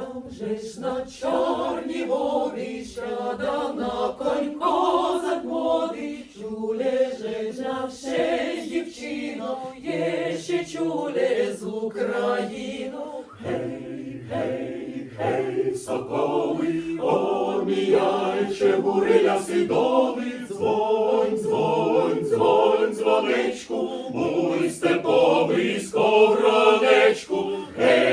Там же ж на чорній горі щада на конько задводить, чуле же вже дівчино, є ще чуле з Україну. Гей, гей, гей, соколи, оміяючи бури ляси доли, дзвонь, дзвонь, дзвонь, дзвонечку, муй степовий сковородечку. Гей,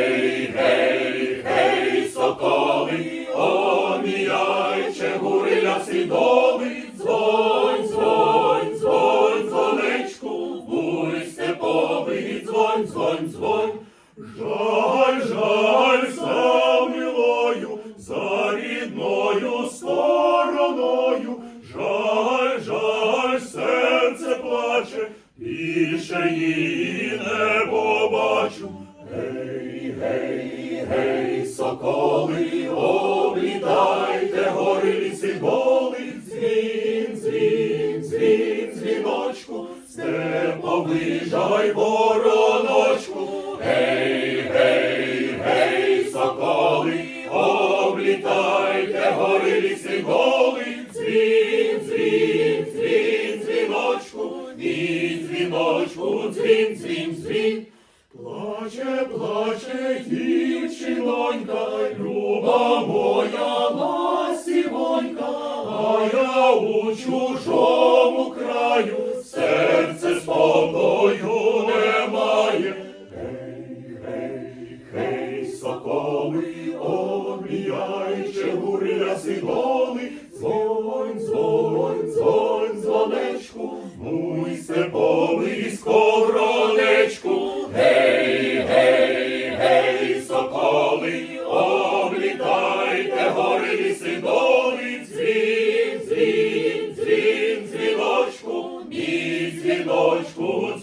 бури доли, дзвонь, дзвонь, дзвонь, дзвонечку, муй степовий, дзвонь, дзвонь, дзвонь. Жаль, жаль, за милою, за рідною стороною, жаль, жаль, серце плаче, більше її не побачу. Гей, гей, соколи, степовий жай вороночку. Гей, гей, гей, соколи, облітайте гори ліси голи, дзвін, дзвін, дзвін, дзвіночку, і дзвіночку, дзвін, дзвін, дзвін. Плаче, плаче дівчинонька, люба моя ласівонька, а я у чужому краю, соколи, обміяючи гурля сиголи, дзвонь, дзвонь, дзвонь, дзвонечку, муй степовий сковородечку. Гей, гей, гей, соколи, облітайте гори ліси доли, дзвін, дзвін, дзвін, дзвіночку, мій дзвіночку,